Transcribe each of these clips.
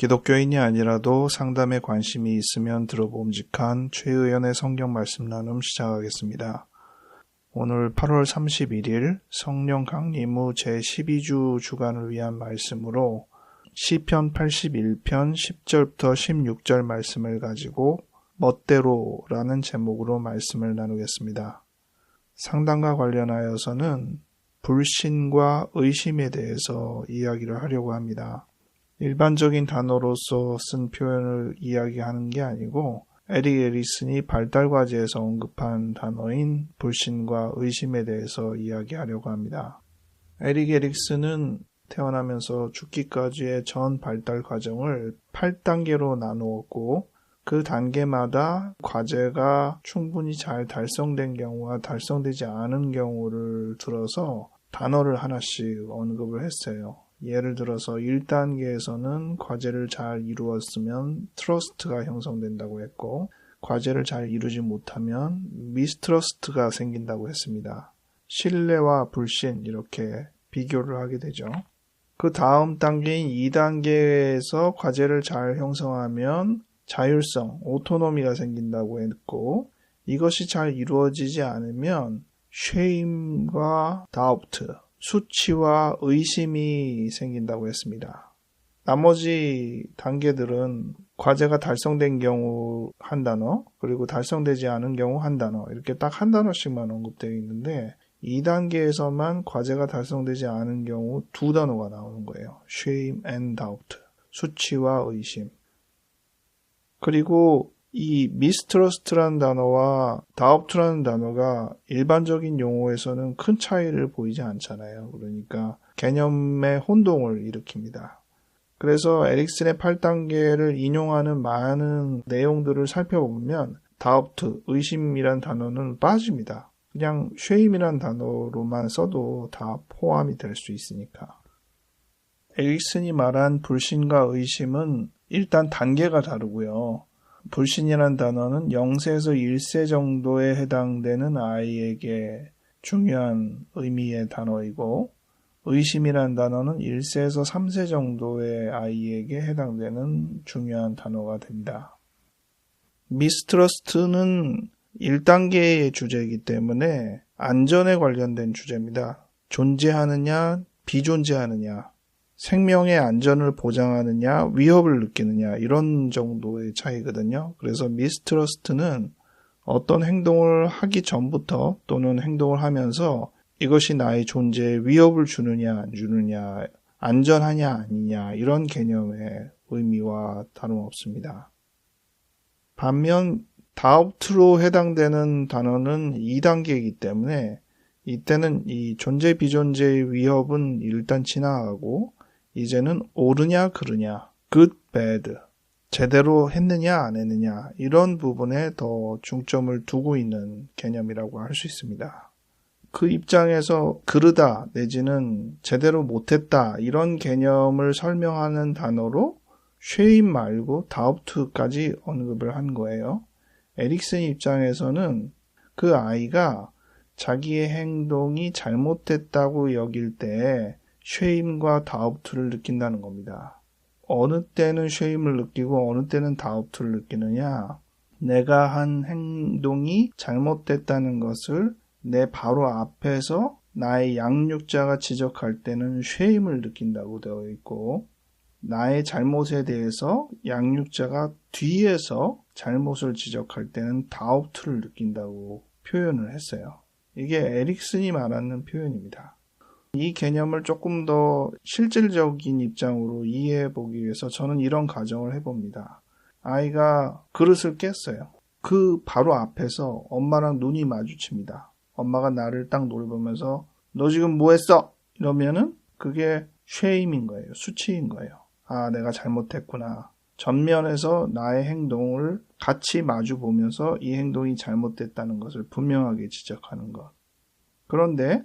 기독교인이 아니라도 상담에 관심이 있으면 들어봄직한 최의연의 성경 말씀 나눔 시작하겠습니다. 오늘 8월 31일 성령 강림 후 제12주 주간을 위한 말씀으로 시편 81편 10절부터 16절 말씀을 가지고 멋대로라는 제목으로 말씀을 나누겠습니다. 상담과 관련하여서는 불신과 의심에 대해서 이야기를 하려고 합니다. 일반적인 단어로서 쓴 표현을 이야기하는 게 아니고 에릭 에리슨이 발달 과제에서 언급한 단어인 불신과 의심에 대해서 이야기하려고 합니다. 에릭 에릭슨은 태어나면서 죽기까지의 전 발달 과정을 8단계로 나누었고 그 단계마다 과제가 충분히 잘 달성된 경우와 달성되지 않은 경우를 들어서 단어를 하나씩 언급을 했어요. 예를 들어서 1단계에서는 과제를 잘 이루었으면 트러스트가 형성된다고 했고 과제를 잘 이루지 못하면 미스트러스트가 생긴다고 했습니다. 신뢰와 불신 이렇게 비교를 하게 되죠. 그 다음 단계인 2단계에서 과제를 잘 형성하면 자율성, 오토노미가 생긴다고 했고 이것이 잘 이루어지지 않으면 쉐임과 다우트, 수치와 의심이 생긴다고 했습니다. 나머지 단계들은 과제가 달성된 경우 한 단어, 그리고 달성되지 않은 경우 한 단어, 이렇게 딱 한 단어씩만 언급되어 있는데, 2단계에서만 과제가 달성되지 않은 경우 두 단어가 나오는 거예요. shame and doubt. 수치와 의심. 그리고 이 mistrust라는 단어와 doubt라는 단어가 일반적인 용어에서는 큰 차이를 보이지 않잖아요. 그러니까 개념의 혼동을 일으킵니다. 그래서 에릭슨의 8단계를 인용하는 많은 내용들을 살펴보면 doubt, 의심이란 단어는 빠집니다. 그냥 shame이란 단어로만 써도 다 포함이 될 수 있으니까. 에릭슨이 말한 불신과 의심은 일단 단계가 다르고요. 불신이라는 단어는 0세에서 1세 정도에 해당되는 아이에게 중요한 의미의 단어이고 의심이라는 단어는 1세에서 3세 정도의 아이에게 해당되는 중요한 단어가 됩니다. 미스트러스트는 1단계의 주제이기 때문에 안전에 관련된 주제입니다. 존재하느냐, 비존재하느냐, 생명의 안전을 보장하느냐, 위협을 느끼느냐, 이런 정도의 차이거든요. 그래서 미스트러스트는 어떤 행동을 하기 전부터 또는 행동을 하면서 이것이 나의 존재에 위협을 주느냐, 안 주느냐, 안전하냐, 아니냐, 이런 개념의 의미와 다름없습니다. 반면, 다우트로 해당되는 단어는 2단계이기 때문에 이때는 이 존재 비존재의 위협은 일단 지나가고 이제는 옳으냐 그르냐, good, bad, 제대로 했느냐 안 했느냐 이런 부분에 더 중점을 두고 있는 개념이라고 할 수 있습니다. 그 입장에서 그르다 내지는 제대로 못했다 이런 개념을 설명하는 단어로 쉐임 말고 다우트까지 언급을 한 거예요. 에릭슨 입장에서는 그 아이가 자기의 행동이 잘못됐다고 여길 때 쉐임과 다우트를 느낀다는 겁니다. 어느 때는 쉐임을 느끼고 어느 때는 다우트를 느끼느냐? 내가 한 행동이 잘못됐다는 것을 내 바로 앞에서 나의 양육자가 지적할 때는 쉐임을 느낀다고 되어 있고 나의 잘못에 대해서 양육자가 뒤에서 잘못을 지적할 때는 다우트를 느낀다고 표현을 했어요. 이게 에릭슨이 말하는 표현입니다. 이 개념을 조금 더 실질적인 입장으로 이해해 보기 위해서 저는 이런 가정을 해봅니다. 아이가 그릇을 깼어요. 그 바로 앞에서 엄마랑 눈이 마주칩니다. 엄마가 나를 딱 노려보면서 너 지금 뭐 했어? 이러면은 그게 쉐임인 거예요. 수치인 거예요. 아, 내가 잘못했구나. 전면에서 나의 행동을 같이 마주 보면서 이 행동이 잘못됐다는 것을 분명하게 지적하는 것. 그런데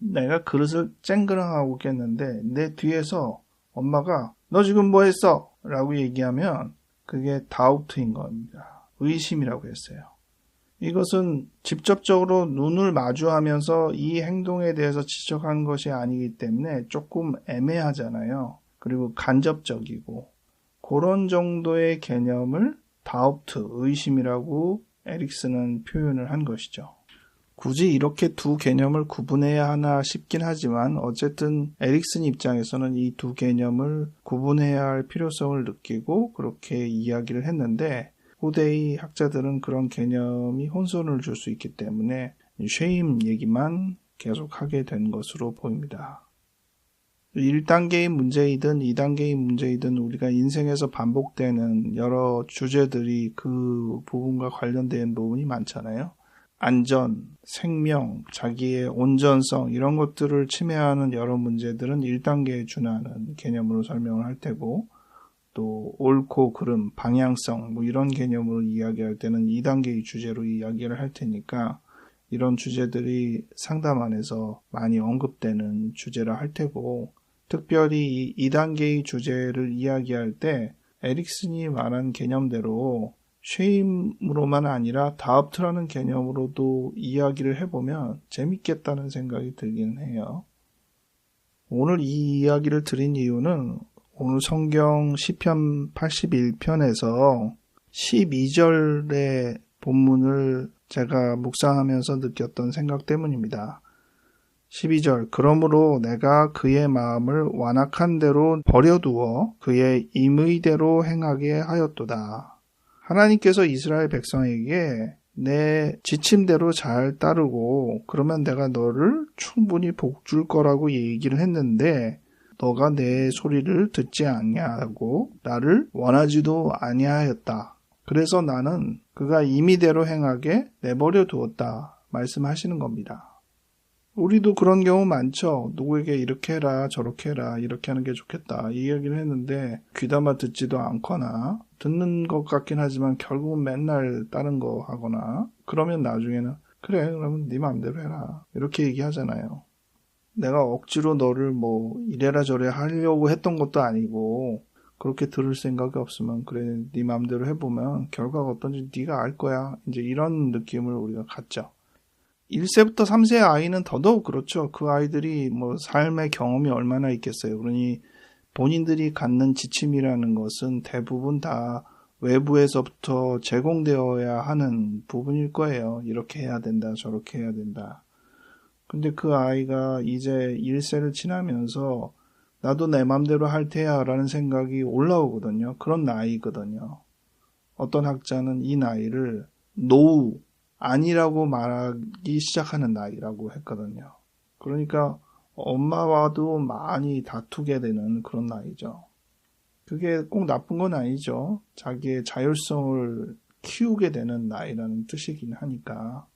내가 그릇을 쨍그랑하고 깼는데 내 뒤에서 엄마가 너 지금 뭐 했어? 라고 얘기하면 그게 다우트인 겁니다. 의심이라고 했어요. 이것은 직접적으로 눈을 마주하면서 이 행동에 대해서 지적한 것이 아니기 때문에 조금 애매하잖아요. 그리고 간접적이고 그런 정도의 개념을 다우트, 의심이라고 에릭슨은 표현을 한 것이죠. 굳이 이렇게 두 개념을 구분해야 하나 싶긴 하지만 어쨌든 에릭슨 입장에서는 이 두 개념을 구분해야 할 필요성을 느끼고 그렇게 이야기를 했는데 후대의 학자들은 그런 개념이 혼선을 줄 수 있기 때문에 쉐임 얘기만 계속하게 된 것으로 보입니다. 1단계의 문제이든 2단계의 문제이든 우리가 인생에서 반복되는 여러 주제들이 그 부분과 관련된 부분이 많잖아요. 안전, 생명, 자기의 온전성 이런 것들을 침해하는 여러 문제들은 1단계에 준하는 개념으로 설명을 할 테고 또 옳고 그름, 방향성 뭐 이런 개념으로 이야기할 때는 2단계의 주제로 이야기를 할 테니까 이런 주제들이 상담 안에서 많이 언급되는 주제라 할 테고 특별히 이 2단계의 주제를 이야기할 때 에릭슨이 말한 개념대로 쉐임으로만 아니라 다업트라는 개념으로도 이야기를 해보면 재밌겠다는 생각이 들긴 해요. 오늘 이 이야기를 드린 이유는 오늘 성경 시편 81편에서 12절의 본문을 제가 묵상하면서 느꼈던 생각 때문입니다. 12절 그러므로 내가 그의 마음을 완악한 대로 버려두어 그의 임의대로 행하게 하였도다. 하나님께서 이스라엘 백성에게 내 지침대로 잘 따르고 그러면 내가 너를 충분히 복 줄 거라고 얘기를 했는데 너가 내 소리를 듣지 아니하고 나를 원하지도 아니하였다. 그래서 나는 그가 임의대로 행하게 내버려 두었다. 말씀하시는 겁니다. 우리도 그런 경우 많죠. 누구에게 이렇게 해라, 저렇게 해라, 이렇게 하는 게 좋겠다. 이 얘기를 했는데 귀담아 듣지도 않거나 듣는 것 같긴 하지만 결국은 맨날 다른 거 하거나 그러면 나중에는 그래, 그러면 네 마음대로 해라. 이렇게 얘기하잖아요. 내가 억지로 너를 뭐 이래라 저래라 하려고 했던 것도 아니고 그렇게 들을 생각이 없으면 그래 네 마음대로 해보면 결과가 어떤지 네가 알 거야. 이제 이런 느낌을 우리가 갖죠. 1세부터 3세 아이는 더더욱 그렇죠. 그 아이들이 뭐 삶의 경험이 얼마나 있겠어요. 그러니 본인들이 갖는 지침이라는 것은 대부분 다 외부에서부터 제공되어야 하는 부분일 거예요. 이렇게 해야 된다, 저렇게 해야 된다. 근데 그 아이가 이제 1세를 지나면서 나도 내 맘대로 할 테야 라는 생각이 올라오거든요. 그런 나이거든요. 어떤 학자는 이 나이를 노우, 아니라고 말하기 시작하는 나이라고 했거든요. 그러니까 엄마와도 많이 다투게 되는 그런 나이죠. 그게 꼭 나쁜 건 아니죠. 자기의 자율성을 키우게 되는 나이라는 뜻이긴 하니까.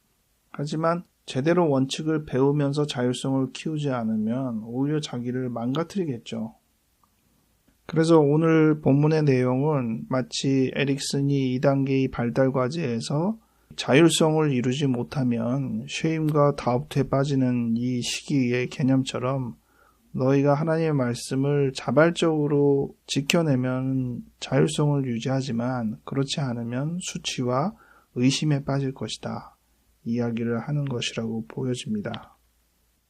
하지만 제대로 원칙을 배우면서 자율성을 키우지 않으면 오히려 자기를 망가뜨리겠죠. 그래서 오늘 본문의 내용은 마치 에릭슨이 2단계의 발달 과제에서 자율성을 이루지 못하면 쉐임과 다우트에 빠지는 이 시기의 개념처럼 너희가 하나님의 말씀을 자발적으로 지켜내면 자율성을 유지하지만 그렇지 않으면 수치와 의심에 빠질 것이다. 이야기를 하는 것이라고 보여집니다.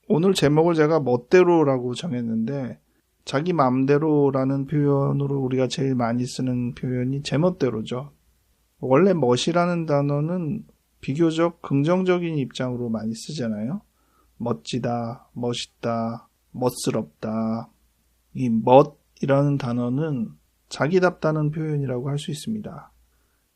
오늘 제목을 제가 멋대로라고 정했는데 자기 마음대로라는 표현으로 우리가 제일 많이 쓰는 표현이 제멋대로죠. 원래 멋이라는 단어는 비교적 긍정적인 입장으로 많이 쓰잖아요. 멋지다, 멋있다, 멋스럽다. 이 멋이라는 단어는 자기답다는 표현이라고 할 수 있습니다.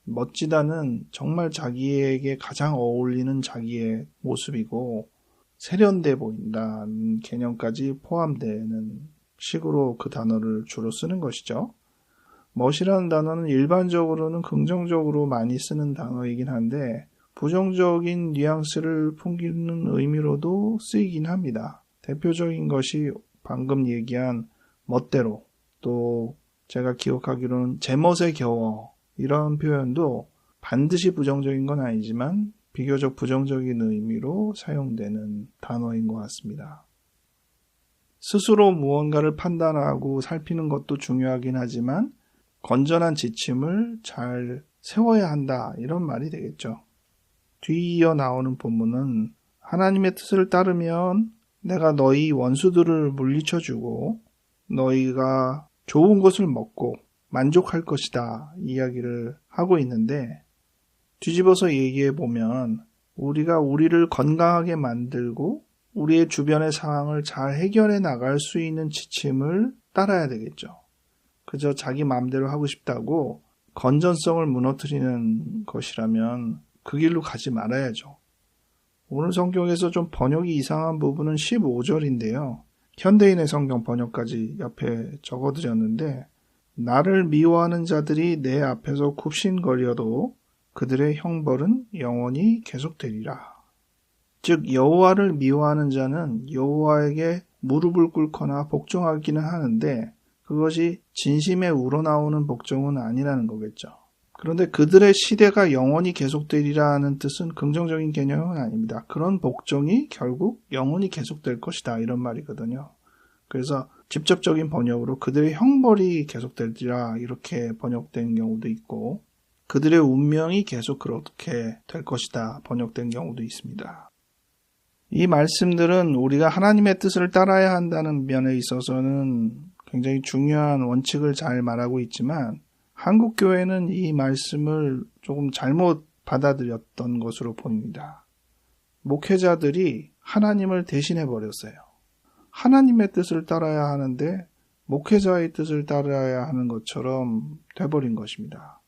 멋지다는 정말 자기에게 가장 어울리는 자기의 모습이고 세련돼 보인다는 개념까지 포함되는 식으로 그 단어를 주로 쓰는 것이죠. 멋이라는 단어는 일반적으로는 긍정적으로 많이 쓰는 단어이긴 한데 부정적인 뉘앙스를 풍기는 의미로도 쓰이긴 합니다. 대표적인 것이 방금 얘기한 멋대로 또 제가 기억하기로는 제멋에 겨워 이런 표현도 반드시 부정적인 건 아니지만 비교적 부정적인 의미로 사용되는 단어인 것 같습니다. 스스로 무언가를 판단하고 살피는 것도 중요하긴 하지만 건전한 지침을 잘 세워야 한다. 이런 말이 되겠죠. 뒤이어 나오는 본문은 하나님의 뜻을 따르면 내가 너희 원수들을 물리쳐 주고 너희가 좋은 것을 먹고 만족할 것이다 이야기를 하고 있는데 뒤집어서 얘기해 보면 우리가 우리를 건강하게 만들고 우리의 주변의 상황을 잘 해결해 나갈 수 있는 지침을 따라야 되겠죠. 그저 자기 마음대로 하고 싶다고 건전성을 무너뜨리는 것이라면 그 길로 가지 말아야죠. 오늘 성경에서 좀 번역이 이상한 부분은 15절인데요. 현대인의 성경 번역까지 옆에 적어드렸는데 나를 미워하는 자들이 내 앞에서 굽신거려도 그들의 형벌은 영원히 계속되리라. 즉 여호와를 미워하는 자는 여호와에게 무릎을 꿇거나 복종하기는 하는데 그것이 진심에 우러나오는 복종은 아니라는 거겠죠. 그런데 그들의 시대가 영원히 계속되리라는 뜻은 긍정적인 개념은 아닙니다. 그런 복종이 결국 영원히 계속될 것이다. 이런 말이거든요. 그래서 직접적인 번역으로 그들의 형벌이 계속되리라 이렇게 번역된 경우도 있고 그들의 운명이 계속 그렇게 될 것이다 번역된 경우도 있습니다. 이 말씀들은 우리가 하나님의 뜻을 따라야 한다는 면에 있어서는 굉장히 중요한 원칙을 잘 말하고 있지만 한국 교회는 이 말씀을 조금 잘못 받아들였던 것으로 보입니다. 목회자들이 하나님을 대신해 버렸어요. 하나님의 뜻을 따라야 하는데 목회자의 뜻을 따라야 하는 것처럼 돼버린 것입니다.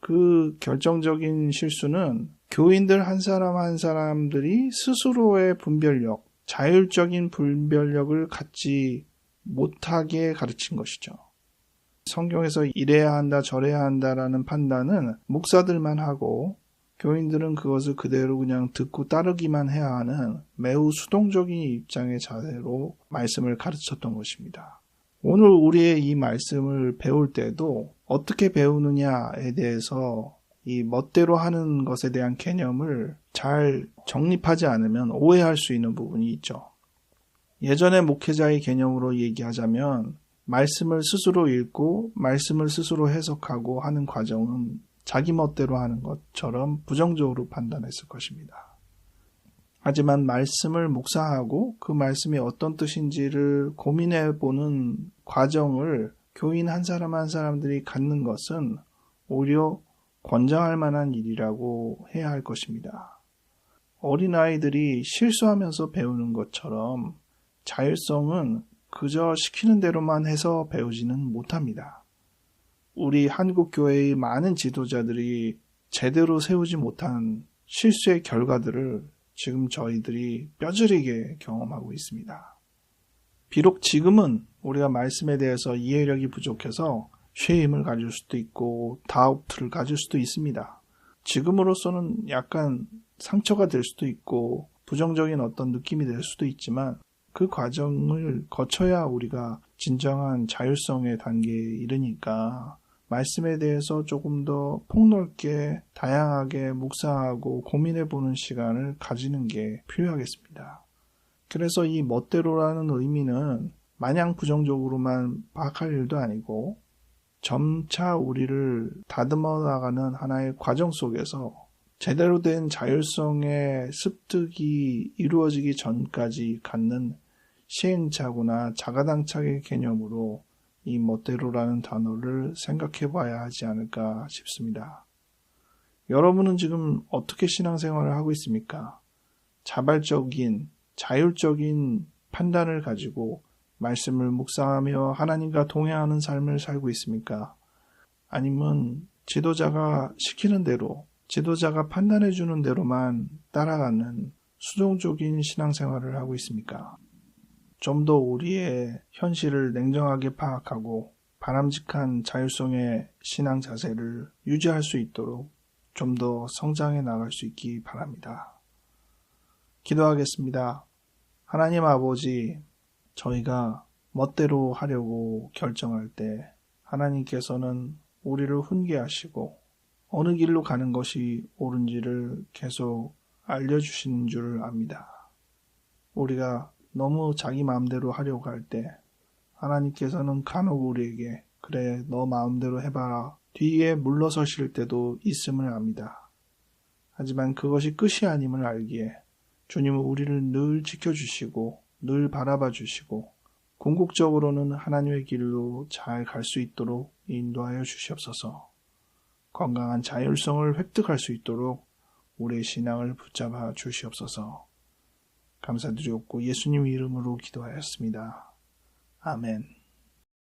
그 결정적인 실수는 교인들 한 사람 한 사람들이 스스로의 분별력, 자율적인 분별력을 갖지 못하게 가르친 것이죠. 성경에서 이래야 한다, 저래야 한다라는 판단은 목사들만 하고 교인들은 그것을 그대로 그냥 듣고 따르기만 해야 하는 매우 수동적인 입장의 자세로 말씀을 가르쳤던 것입니다. 오늘 우리의 이 말씀을 배울 때도 어떻게 배우느냐에 대해서 이 멋대로 하는 것에 대한 개념을 잘 정립하지 않으면 오해할 수 있는 부분이 있죠. 예전의 목회자의 개념으로 얘기하자면 말씀을 스스로 읽고 말씀을 스스로 해석하고 하는 과정은 자기 멋대로 하는 것처럼 부정적으로 판단했을 것입니다. 하지만 말씀을 묵상하고 그 말씀이 어떤 뜻인지를 고민해 보는 과정을 교인 한 사람 한 사람들이 갖는 것은 오히려 권장할 만한 일이라고 해야 할 것입니다. 어린아이들이 실수하면서 배우는 것처럼 자율성은 그저 시키는 대로만 해서 배우지는 못합니다. 우리 한국 교회의 많은 지도자들이 제대로 세우지 못한 실수의 결과들을 지금 저희들이 뼈저리게 경험하고 있습니다. 비록 지금은 우리가 말씀에 대해서 이해력이 부족해서 쉐임을 가질 수도 있고 다우트를 가질 수도 있습니다. 지금으로서는 약간 상처가 될 수도 있고 부정적인 어떤 느낌이 될 수도 있지만 그 과정을 거쳐야 우리가 진정한 자율성의 단계에 이르니까 말씀에 대해서 조금 더 폭넓게 다양하게 묵상하고 고민해 보는 시간을 가지는 게 필요하겠습니다. 그래서 이 멋대로라는 의미는 마냥 부정적으로만 파악할 일도 아니고 점차 우리를 다듬어 나가는 하나의 과정 속에서 제대로 된 자율성의 습득이 이루어지기 전까지 갖는 시행착오나 자가당착의 개념으로 이 멋대로라는 단어를 생각해 봐야 하지 않을까 싶습니다. 여러분은 지금 어떻게 신앙생활을 하고 있습니까? 자발적인, 자율적인 판단을 가지고 말씀을 묵상하며 하나님과 동행하는 삶을 살고 있습니까? 아니면 지도자가 시키는 대로, 지도자가 판단해 주는 대로만 따라가는 수동적인 신앙생활을 하고 있습니까? 좀 더 우리의 현실을 냉정하게 파악하고 바람직한 자율성의 신앙 자세를 유지할 수 있도록 좀 더 성장해 나갈 수 있기 바랍니다. 기도하겠습니다. 하나님 아버지, 저희가 멋대로 하려고 결정할 때 하나님께서는 우리를 훈계하시고 어느 길로 가는 것이 옳은지를 계속 알려주시는 줄 압니다. 우리가 너무 자기 마음대로 하려고 할 때 하나님께서는 간혹 우리에게 그래 너 마음대로 해봐라 뒤에 물러서실 때도 있음을 압니다. 하지만 그것이 끝이 아님을 알기에 주님은 우리를 늘 지켜주시고 늘 바라봐 주시고 궁극적으로는 하나님의 길로 잘 갈 수 있도록 인도하여 주시옵소서. 건강한 자율성을 획득할 수 있도록 우리의 신앙을 붙잡아 주시옵소서. 감사드리옵고 예수님 이름으로 기도하였습니다. 아멘.